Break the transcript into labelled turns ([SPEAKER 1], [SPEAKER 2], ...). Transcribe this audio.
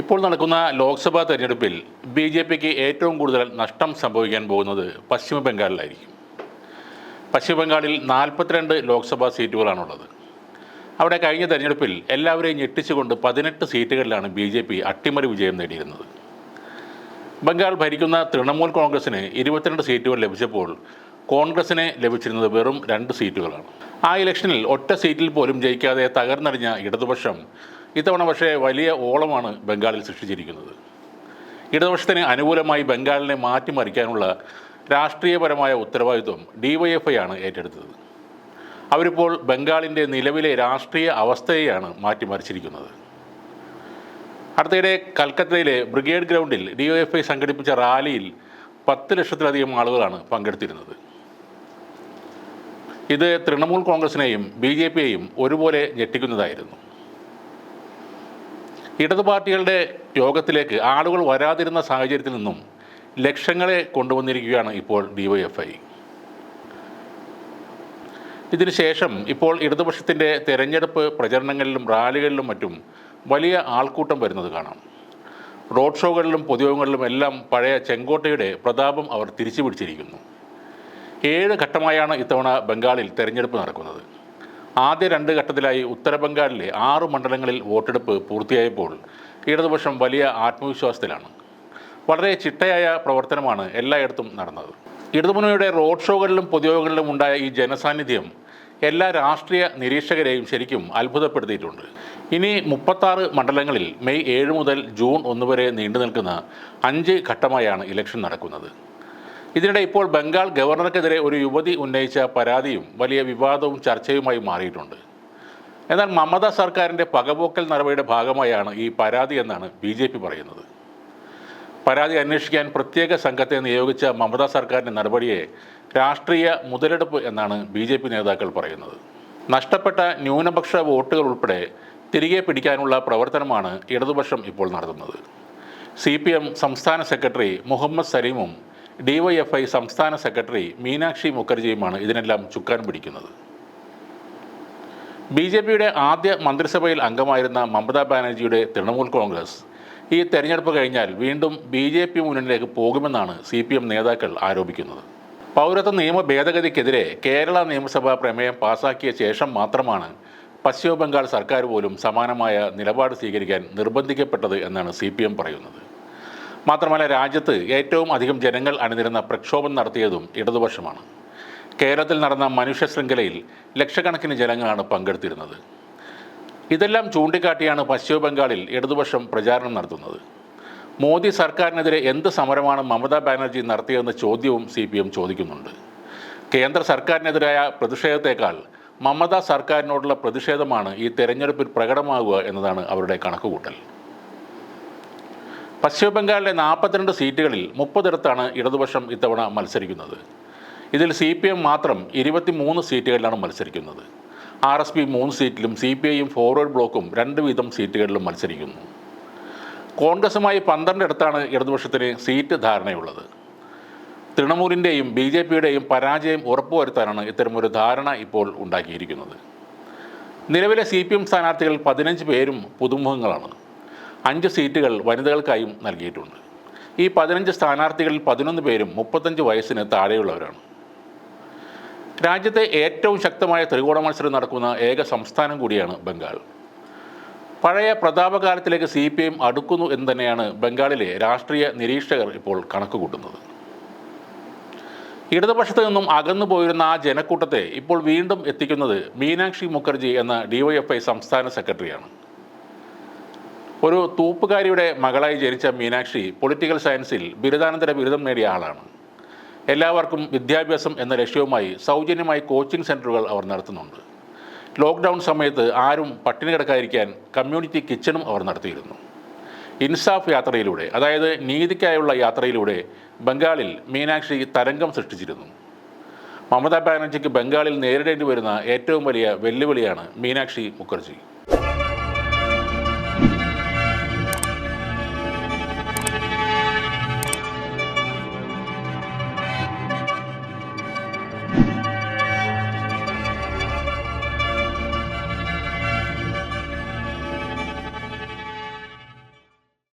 [SPEAKER 1] ഇപ്പോൾ നടക്കുന്ന ലോക്സഭാ തെരഞ്ഞെടുപ്പിൽ ബി ജെ പിക്ക് ഏറ്റവും കൂടുതൽ നഷ്ടം സംഭവിക്കാൻ പോകുന്നത് പശ്ചിമ ബംഗാളിലായിരിക്കും പശ്ചിമ ബംഗാളിൽ നാൽപ്പത്തിരണ്ട് ലോക്സഭാ സീറ്റുകളാണുള്ളത്. അവിടെ കഴിഞ്ഞ തെരഞ്ഞെടുപ്പിൽ എല്ലാവരെയും ഞെട്ടിച്ചുകൊണ്ട് പതിനെട്ട് സീറ്റുകളിലാണ് ബി ജെ പി അട്ടിമറി വിജയം നേടിയിരുന്നത്. ബംഗാൾ ഭരിക്കുന്ന തൃണമൂൽ കോൺഗ്രസിന് ഇരുപത്തിരണ്ട് സീറ്റുകൾ ലഭിച്ചപ്പോൾ കോൺഗ്രസിന് ലഭിച്ചിരുന്നത് വെറും രണ്ട് സീറ്റുകളാണ്. ആ ഇലക്ഷനിൽ ഒറ്റ സീറ്റിൽ പോലും ജയിക്കാതെ തകർന്നടിഞ്ഞ ഇടതുപക്ഷം ഇത്തവണ പക്ഷേ വലിയ ഓളമാണ് ബംഗാളിൽ സൃഷ്ടിച്ചിരിക്കുന്നത്. ഇടതുപക്ഷത്തിന് അനുകൂലമായി ബംഗാളിനെ മാറ്റിമറിക്കാനുള്ള രാഷ്ട്രീയപരമായ ഉത്തരവാദിത്വം ഡിവൈഎഫ്ഐ ആണ് ഏറ്റെടുത്തത്. അവരിപ്പോൾ ബംഗാളിന്റെ നിലവിലെ രാഷ്ട്രീയ അവസ്ഥയെയാണ് മാറ്റിമറിച്ചിരിക്കുന്നത്. അടുത്തിടെ കൽക്കത്തയിലെ ബ്രിഗേഡ് ഗ്രൗണ്ടിൽ ഡി ഒ എഫ് ഐ സംഘടിപ്പിച്ച റാലിയിൽ പത്ത് ലക്ഷത്തിലധികം ആളുകളാണ് പങ്കെടുത്തിരുന്നത്. ഇത് തൃണമൂൽ കോൺഗ്രസിനെയും ബി ജെ പിയെയും ഒരുപോലെ ഞെട്ടിക്കുന്നതായിരുന്നു. ഇടതു പാർട്ടികളുടെ യോഗത്തിലേക്ക് ആളുകൾ വരാതിരുന്ന സാഹചര്യത്തിൽ നിന്നും ലക്ഷങ്ങളെ കൊണ്ടുവന്നിരിക്കുകയാണ് ഇപ്പോൾ ഡിവൈഎഫ്ഐ. ഇതിനുശേഷം ഇപ്പോൾ ഇടതുപക്ഷത്തിന്റെ തെരഞ്ഞെടുപ്പ് പ്രചരണങ്ങളിലും റാലികളിലും മറ്റും വലിയ ആൾക്കൂട്ടം വരുന്നത് കാണാം. റോഡ് ഷോകളിലും പൊതുയോഗങ്ങളിലും എല്ലാം പഴയ ചെങ്കോട്ടയുടെ പ്രതാപം അവർ തിരിച്ചു പിടിച്ചിരിക്കുന്നു ഏഴ് ഘട്ടമായാണ് ഇത്തവണ ബംഗാളിൽ തെരഞ്ഞെടുപ്പ് നടക്കുന്നത്. ആദ്യ രണ്ട് ഘട്ടത്തിലായി ഉത്തരബംഗാളിലെ ആറ് മണ്ഡലങ്ങളിൽ വോട്ടെടുപ്പ് പൂർത്തിയായപ്പോൾ ഇടതുപക്ഷം വലിയ ആത്മവിശ്വാസത്തിലാണ്. വളരെ ചിട്ടയായ പ്രവർത്തനമാണ് എല്ലായിടത്തും നടന്നത്. ഇടതുമുന്നണിയുടെ റോഡ് ഷോകളിലും പൊതുയോഗങ്ങളിലും ഉണ്ടായ ഈ ജനസാന്നിധ്യം എല്ലാ രാഷ്ട്രീയ നിരീക്ഷകരെയും ശരിക്കും അത്ഭുതപ്പെടുത്തിയിട്ടുണ്ട്. ഇനി മുപ്പത്താറ് മണ്ഡലങ്ങളിൽ മെയ് ഏഴ് മുതൽ ജൂൺ ഒന്ന് വരെ നീണ്ടു നിൽക്കുന്ന അഞ്ച് ഘട്ടമായാണ് ഇലക്ഷൻ നടക്കുന്നത്. ഇതിനിടെ ഇപ്പോൾ ബംഗാൾ ഗവർണർക്കെതിരെ ഒരു യുവതി ഉന്നയിച്ച പരാതിയും വലിയ വിവാദവും ചർച്ചയുമായി മാറിയിട്ടുണ്ട്. എന്നാൽ മമത സർക്കാരിന്റെ പകപോക്കൽ നടപടിയുടെ ഭാഗമായാണ് ഈ പരാതി എന്നാണ് ബി ജെ പി പറയുന്നത്. പരാതി അന്വേഷിക്കാൻ പ്രത്യേക സംഘത്തെ നിയോഗിച്ച മമത സർക്കാരിന്റെ നടപടിയെ രാഷ്ട്രീയ മുതലെടുപ്പ് എന്നാണ് ബി ജെ പി നേതാക്കൾ പറയുന്നത്. നഷ്ടപ്പെട്ട ന്യൂനപക്ഷ വോട്ടുകൾ ഉൾപ്പെടെ തിരികെ പിടിക്കാനുള്ള പ്രവർത്തനമാണ് ഇടതുപക്ഷം ഇപ്പോൾ നടത്തുന്നത്. സി പി എം സംസ്ഥാന സെക്രട്ടറി മുഹമ്മദ് സലീമും ഡിവൈഎഫ്ഐ സംസ്ഥാന സെക്രട്ടറി മീനാക്ഷി മുഖർജിയുമാണ് ഇതിനെല്ലാം ചുക്കാൻ പിടിക്കുന്നത്. ബി ജെ പിയുടെ ആദ്യ മന്ത്രിസഭയിൽ അംഗമായിരുന്ന മമതാ ബാനർജിയുടെ തൃണമൂൽ കോൺഗ്രസ്. ഈ തെരഞ്ഞെടുപ്പ് കഴിഞ്ഞാൽ വീണ്ടും ബി ജെ പി മുന്നണിയിലേക്ക് പോകുമെന്നാണ് സി പി എം നേതാക്കൾ ആരോപിക്കുന്നത്. പൗരത്വ നിയമ ഭേദഗതിക്കെതിരെ കേരള നിയമസഭാ പ്രമേയം പാസാക്കിയ ശേഷം മാത്രമാണ് പശ്ചിമ ബംഗാൾ സർക്കാർ പോലും സമാനമായ നിലപാട് സ്വീകരിക്കാൻ നിർബന്ധിക്കപ്പെട്ടത് എന്നാണ് സി പറയുന്നത്. മാത്രമല്ല രാജ്യത്ത് ഏറ്റവും അധികം ജനങ്ങൾ അണിനിരുന്ന പ്രക്ഷോഭം നടത്തിയതും ഇടതുപക്ഷമാണ്. കേരളത്തിൽ നടന്ന മനുഷ്യ ശൃംഖലയിൽ ലക്ഷക്കണക്കിന് ജനങ്ങളാണ് പങ്കെടുത്തിരുന്നത്. ഇതെല്ലാം ചൂണ്ടിക്കാട്ടിയാണ് പശ്ചിമ ബംഗാളിൽ ഇടതുപക്ഷം പ്രചാരണം നടത്തുന്നത്. മോദി സർക്കാരിനെതിരെ എന്ത് സമരമാണ് മമതാ ബാനർജി നടത്തിയതെന്ന ചോദ്യവും സി പി എം ചോദിക്കുന്നുണ്ട്. കേന്ദ്ര സർക്കാരിനെതിരായ പ്രതിഷേധത്തേക്കാൾ മമതാ സർക്കാരിനോടുള്ള പ്രതിഷേധമാണ് ഈ തെരഞ്ഞെടുപ്പിൽ പ്രകടമാകുക എന്നതാണ് അവരുടെ കണക്കുകൂട്ടൽ. പശ്ചിമ ബംഗാളിലെ നാൽപ്പത്തിരണ്ട് സീറ്റുകളിൽ മുപ്പതിടത്താണ് ഇടതുപക്ഷം ഇത്തവണ മത്സരിക്കുന്നത്. ഇതിൽ സി പി എം മാത്രം ഇരുപത്തിമൂന്ന് സീറ്റുകളിലാണ് മത്സരിക്കുന്നത്. ആർ എസ് പി മൂന്ന് സീറ്റിലും സി പി ഐയും ഫോർവേഡ് ബ്ലോക്കും രണ്ട് വീതം സീറ്റുകളിലും മത്സരിക്കുന്നു. കോൺഗ്രസുമായി പന്ത്രണ്ടിടത്താണ് ഇടതുപക്ഷത്തിന് സീറ്റ് ധാരണയുള്ളത്. തൃണമൂലിന്റെയും ബി ജെ പിയുടെയും പരാജയം ഉറപ്പുവരുത്താനാണ് ഇത്തരമൊരു ധാരണ ഇപ്പോൾ ഉണ്ടാക്കിയിരിക്കുന്നത്. നിലവിലെ സി പി എം സ്ഥാനാർത്ഥികൾ പതിനഞ്ച് പേരും പുതുമുഖങ്ങളാണ്. അഞ്ച് സീറ്റുകൾ വനിതകൾക്കായും നൽകിയിട്ടുണ്ട്. ഈ പതിനഞ്ച് സ്ഥാനാർത്ഥികളിൽ പതിനൊന്ന് പേരും മുപ്പത്തഞ്ച് വയസ്സിന് താഴെയുള്ളവരാണ്. രാജ്യത്തെ ഏറ്റവും ശക്തമായ ത്രികോണ മത്സരം നടക്കുന്ന ഏക സംസ്ഥാനം കൂടിയാണ് ബംഗാൾ. പഴയ പ്രതാപകാലത്തിലേക്ക് സി പി എം അടുക്കുന്നു എന്ന് തന്നെയാണ് ബംഗാളിലെ രാഷ്ട്രീയ നിരീക്ഷകർ ഇപ്പോൾ കണക്കുകൂട്ടുന്നത്. ഇടതുപക്ഷത്ത് നിന്നും അകന്നു പോയിരുന്ന ആ ജനക്കൂട്ടത്തെ ഇപ്പോൾ വീണ്ടും എത്തിക്കുന്നത് മീനാക്ഷി മുഖർജി എന്ന ഡിവൈഎഫ്ഐ സംസ്ഥാന സെക്രട്ടറിയാണ്. ഒരു തൂപ്പുകാരിയുടെ മകളായി ജനിച്ച മീനാക്ഷി പൊളിറ്റിക്കൽ സയൻസിൽ ബിരുദാനന്തര ബിരുദം നേടിയ ആളാണ്. എല്ലാവർക്കും വിദ്യാഭ്യാസം എന്ന ലക്ഷ്യവുമായി സൗജന്യമായി കോച്ചിംഗ് സെന്ററുകൾ അവർ നടത്തുന്നുണ്ട്. ലോക്ക്ഡൗൺ സമയത്ത് ആരും പട്ടിണി കിടക്കാതിരിക്കാൻ കമ്മ്യൂണിറ്റി കിച്ചണും അവർ നടത്തിയിരുന്നു. ഇൻസാഫ് യാത്രയിലൂടെ അതായത് നീതിക്കായുള്ള യാത്രയിലൂടെ ബംഗാളിൽ മീനാക്ഷി തരംഗം സൃഷ്ടിച്ചിരുന്നു. മമതാ ബാനർജിക്ക് ബംഗാളിൽ നേരിടേണ്ടി വരുന്ന ഏറ്റവും വലിയ വെല്ലുവിളിയാണ് മീനാക്ഷി മുഖർജി.